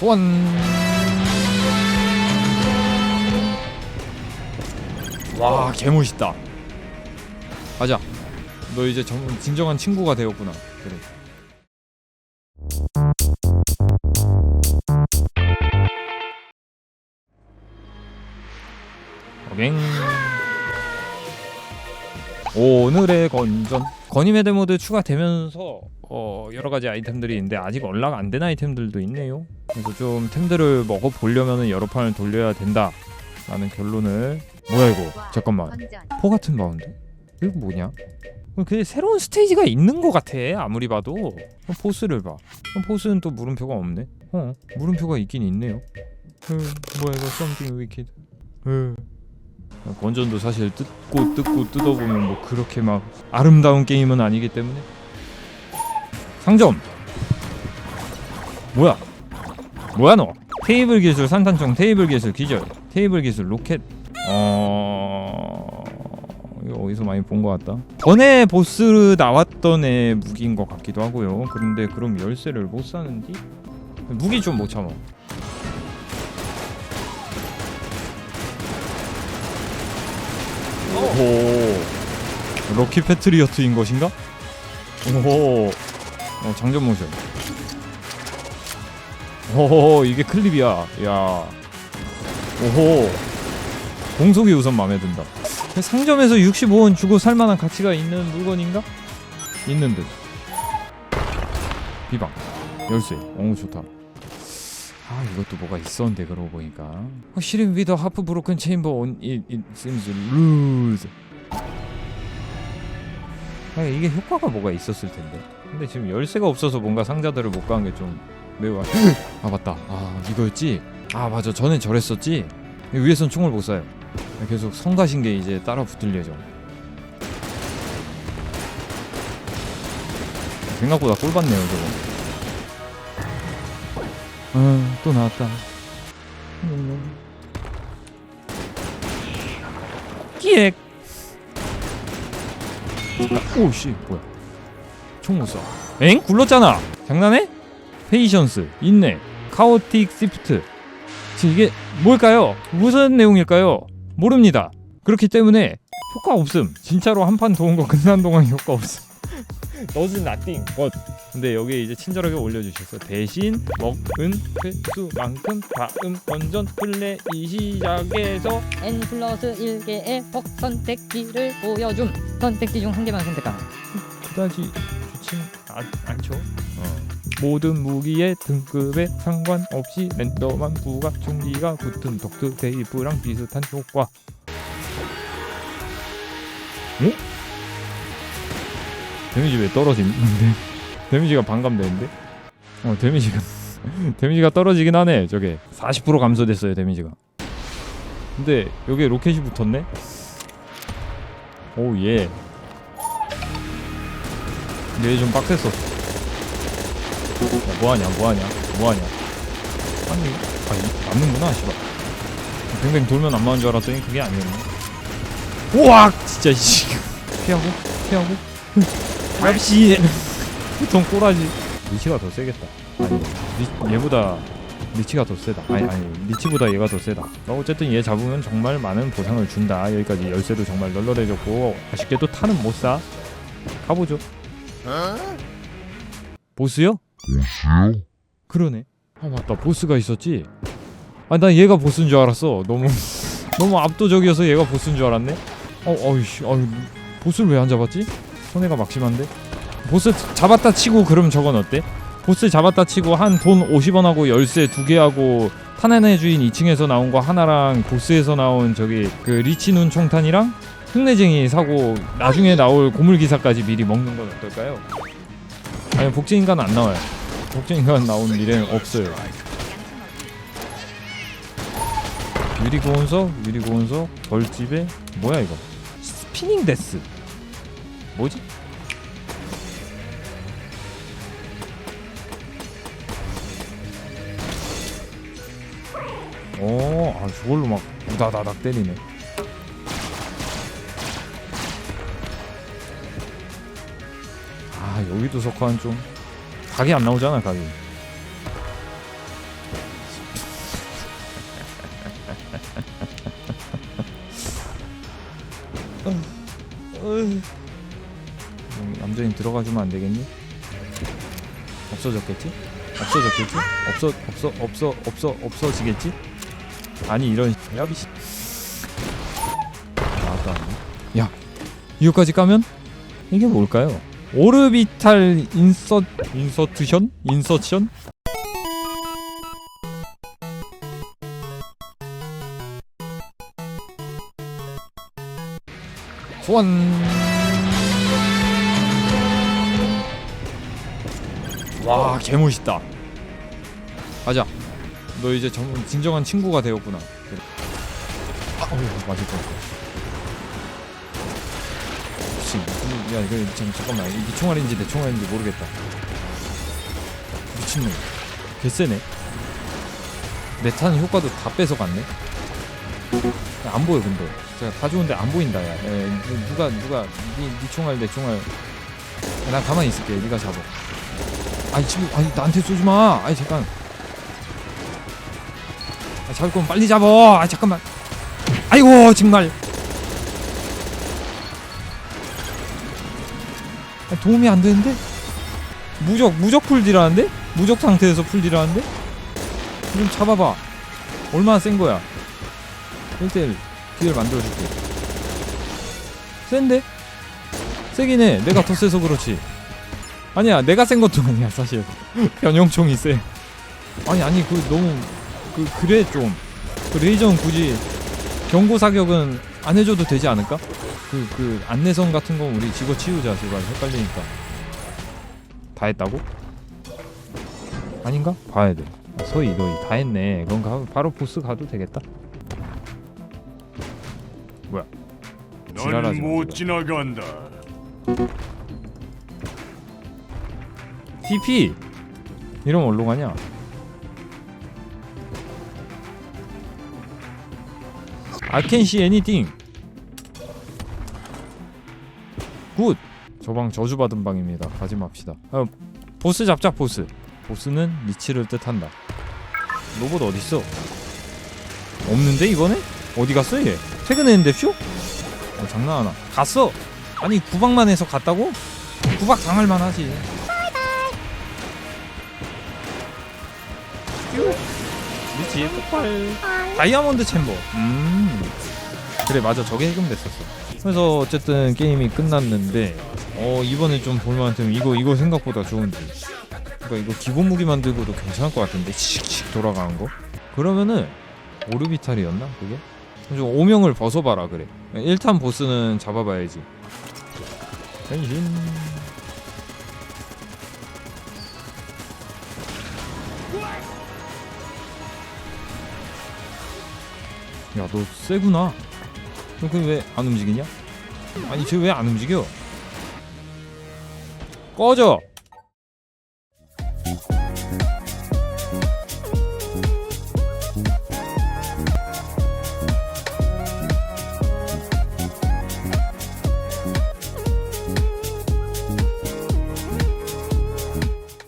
소환 와 개멋있다. 가자. 너 이제 정, 진정한 친구가 되었구나. 그래. 오갱. 오늘의 건전. 건임의 모드 추가되면서 어, 여러 가지 아이템들이 있는데 아직 언락 안 된 아이템들도 있네요. 그래서 좀 템들을 먹어 보려면은 여러 판을 돌려야 된다 라는 결론을. 뭐야 이거? 잠깐만. 포 같은 바운드? 이거 뭐냐? 그 새로운 스테이지가 있는 것 같아 아무리 봐도. 어, 포스를 봐. 어, 포스는 또 물음표가 없네. 어 물음표가 있긴 있네요. 으, 뭐야 이거? Something wicked. 으. 건전도 사실 뜯고 뜯고 뜯어보면 뭐 그렇게 막 아름다운 게임은 아니기 때문에. 상점! 뭐야 뭐야 너 테이블 기술 산탄총 테이블 기술 기절. 테이블 기술 로켓. 어 이거 어디서 많이 본 것 같다. 전에 보스 나왔던 애 무기인 것 같기도 하고요. 그런데 그럼 열쇠를 못 사는디? 무기 좀 못 참아. 오호. 럭키 패트리어트인 것인가? 오호. 어, 장전 모션 오호 이게 클립이야. 야. 오호. 공속이 우선 마음에 든다. 상점에서 65원 주고 살 만한 가치가 있는 물건인가? 있는 듯. 비방. 열쇠. 오 좋다. 아 이것도 뭐가 있었는데 그러고 보니까. 확실히 위더 하프 브로큰 체인버 온 it, it seems 아 이게 효과가 뭐가 있었을 텐데. 근데 지금 열쇠가 없어서 뭔가 상자들을 못 가는 게좀 매우 아- 아 맞다. 아 이거였지? 아 맞아. 전에 저랬었지? 위에선 총을 못 쏴요. 계속 성가신 게 이제 따라 붙을 예정. 생각보다 꿀 받네요 저거. 아또 나왔다. 끼액. 오씨 뭐야. 총 못 쏴. 엥? 굴렀잖아. 장난해? 페이션스 인내 카오틱 시프트 지금 이게 뭘까요? 무슨 내용일까요? 모릅니다. 그렇기 때문에 효과 없음. 진짜로 한 판 도운 거 끝난 동안 효과 없음. 너즈 나띵 것 근데 여기에 이제 친절하게 올려주셨어. 대신 먹은 횟수만큼 다음 건전 플레이 시작에서 N 플러스 1개의 벅 선택지를 보여줌. 선택지 중 한 개만 선택하라 그다지 좋지 않, 않죠. 모든 무기의 등급에 상관없이 랜덤한 부가 총기가 붙은 덕트 테이프랑 비슷한 효과. 어? 데미지 왜 떨어지는데? 데미지가 반감되는데? 어 데미지가 데미지가 떨어지긴 하네. 저게 40% 감소됐어요 데미지가. 근데 여기에 로켓이 붙었네. 오 예. 얘좀 빡셌어. 야, 뭐하냐, 뭐하냐, 뭐하냐. 아니, 아, 이- 맞는구나, 씨발. 뱅뱅 돌면 안 맞는 줄 알았더니 그게 아니었네. 우와, 진짜, 씨. 피하고, 피하고. 랍시. 보통 꼬라지. 리치가 더 세겠다. 아니, 리, 얘보다 리치가 더 세다. 아니, 아니, 리치보다 얘가 더 세다. 어, 어쨌든 얘 잡으면 정말 많은 보상을 준다. 여기까지 열쇠도 정말 널널해졌고, 아쉽게도 탄은 못 사. 가보죠. 보스요? 보스요? 그러네. 아 맞다 보스가 있었지. 아나 얘가 보스인 줄 알았어. 너무 너무 압도적이어서 얘가 보스인 줄 알았네. 어 어이씨 어이 보스를 왜 안 잡았지? 손해가 막심한데. 보스 잡았다 치고 그럼 저건 어때? 보스 잡았다 치고 한 돈 50원 하고 열쇠 두 개 하고 탄환의 주인 2층에서 나온 거 하나랑 보스에서 나온 저기 그 리치 눈 총탄이랑 흉내쟁이 사고 나중에 나올 고물 기사까지 미리 먹는 건 어떨까요? 아니 복제 인간 안 나와요. 복제 인간 나온 미래는 없어요. 유리 고온석, 유리 고온석, 벌집에 뭐야 이거? 스피닝 데스. 뭐지? 오, 아 저걸로 막 우다다닥 때리네. 아 여기도 석화는 좀 각이 안 나오잖아 각이 음, 얌전히 들어가주면 안 되겠니? 없어졌겠지? 없어졌겠지? 없어 없어 없어 없어 없어지겠지? 아니 이런 야비씨 아, 나왔다 야 이거까지 까면 이게 뭘까요? 오르비탈 인서 인서트션? 인서션? 소환 와 개멋있다. 가자. 너 이제 정, 진정한 친구가 되었구나. 아, 어휴 맞을 뻔 혹시 야 이거 잠, 잠깐만. 이게 총알인지 내 총알인지 모르겠다. 미친놈. 개쎄네. 내탄 효과도 다 뺏어갔네. 야, 안 보여 근데. 제가 다 좋은데 안 보인다 야. 에, 누- 누가 누가 니, 니 총알 내 총알. 야, 난 가만히 있을게. 니가 잡아. 아니 지금 아니 나한테 쏘지 마. 아니 잠깐. 아, 잡을 거면 빨리 잡어 아 잠깐만. 아이고 정말 도움이 안 되는데? 무적 무적 풀디라는데? 무적 상태에서 풀디라는데? 좀 잡아봐. 얼마나 센 거야? 1대1 기회를 만들어줄게. 센데? 세긴 해. 내가 더 세서 그렇지. 아니야 내가 센 것도 아니야 사실. 변형총이 세. 아니 아니 그 너무 그 그래 좀 그 레이저는 굳이 경고 사격은 안 해줘도 되지 않을까? 그 그 안내선 같은 건 우리 집어 치우자 제발 헷갈리니까 다 했다고? 아닌가? 봐야 돼 아, 소희 너희 다 했네 그럼 가, 바로 보스 가도 되겠다 지랄하지 마, 넌못 제발. 지나간다. TP 이러면 어디로 가냐? I can see anything. 굿. 저 방 저주받은 방입니다. 가지 맙시다. 아, 보스 잡자 보스. 보스는 리치를 뜻한다. 로봇 어디 있어? 없는데 이번에? 어디 갔어 얘? 퇴근했는데 퓨? 어, 장난하나? 갔어. 아니 구박만 해서 갔다고? 구박 당할 만하지. 리치 폭발 다이아몬드 챔버 음 그래 맞아. 저게 해금됐었어. 그래서 어쨌든 게임이 끝났는데 어 이번에 좀 볼만하면 이거 이거 생각보다 좋은데 그러니까 이거 기본 무기 만들고도 괜찮을 것 같은데 씩씩 돌아가는 거? 그러면은 오르비탈이었나 그게? 좀 오명을 벗어봐라 그래. 1탄 보스는 잡아봐야지. 변신 야너 세구나 너그왜 안 움직이냐? 아니 쟤 왜 안 움직여? 꺼져